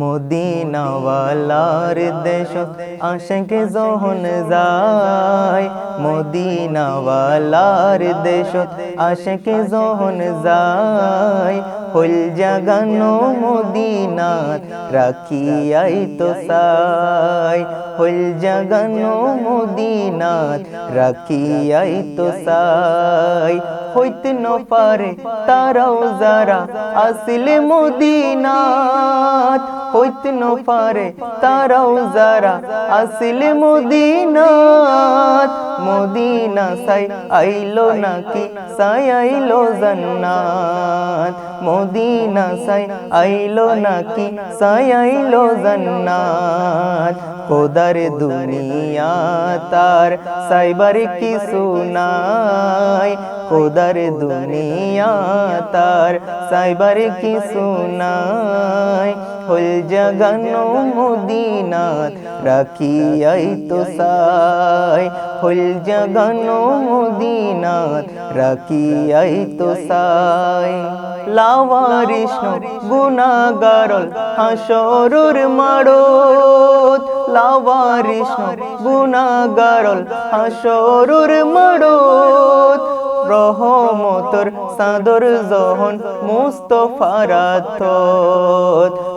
মদিনাওয়ালার দেশ আশেক যখন যায়। মদিনাওয়ালার দেশ আশেক যখন যায়। হইল জাগানো মদিনাত রাখিয়াই তো সাই হইল জাগানো মদিনাত রাখিয়াই তো সাই হইতে ন পারে তারাও যারা আসিলে মদিনাত হইতে ন পারে তারাও যারা আসিলে মদিনাত মদিনা সাই আইলো নাকি? সাই আইলো জান্নাত। মদিনা সাই আইলো নাকি? সাই আইলো জান্নাত। খোদার দুনিয়া তার সাইবার কি সুনাই খোদার দুনিয়া তার সাইবার কি সুনাই হল জগানো মদিনাত, রাখিয়াই তো সাই। হল জগানো মদিনাত রাখিয়াই তো সাই। লাওয়ারিষ্ণ গুণাগারল হাসরুর মাড়ত লাওয়ারিষ্ণ গুণাগারল হাসরুর মাড়ত রহমতর সাদর জহন মুস্তফারাত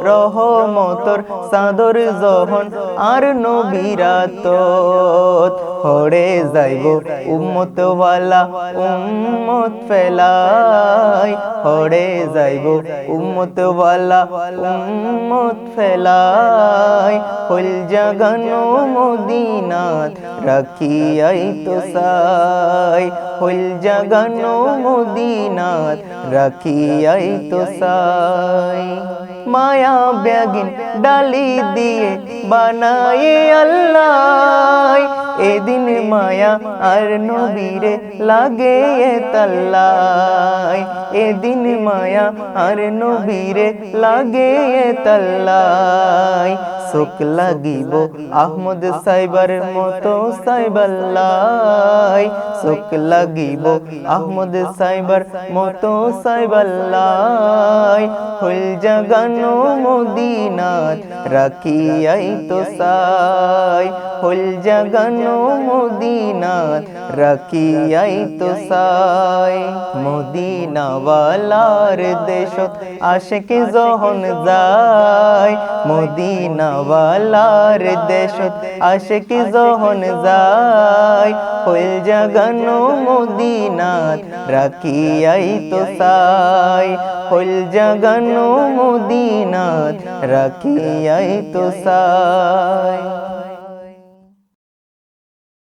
রহমতর সাদর জহন আর নবীরাত হড়ে যাইব উম্মত ওয়ালা উম্মত ফেলাই। হড়ে যাইব উম্মত ওয়ালা উম্মত ফেলাই। হল জাগানো মদিনাত, রাখিয়াই তো সাই হল জাগানো মদিনাত, রাখিয়াই তো সাই মায়া ব্যাগিন ডালি দিয়ে বানায়ে আল্লাহ। এদিন মায়া আর নবীরে লাগে তাল্লাই এদিন মায়া আর নবীরে লাগে তাল্লাই শোক লাগিব। আহমদ সাইবার মতো সাইবাল্লাই শোক লাগিব। আহমদ সাইবার মতো সাইবাল্লাই হইল জাগানো মদিনাত রাখিয়াই তো সাই। হইল জাগানো মদিনাত রাখিয়াই তো সাই। মদিনাওয়ালার দেশত আশেকে যখন যায়। মদিনাওয়ালার দেশত আশেকে জহন যায় হইল জাগানো মদিনাত রাখিয়াই তো সাই হইল জাগানো মদিনাত রাখিয়াই তো সাই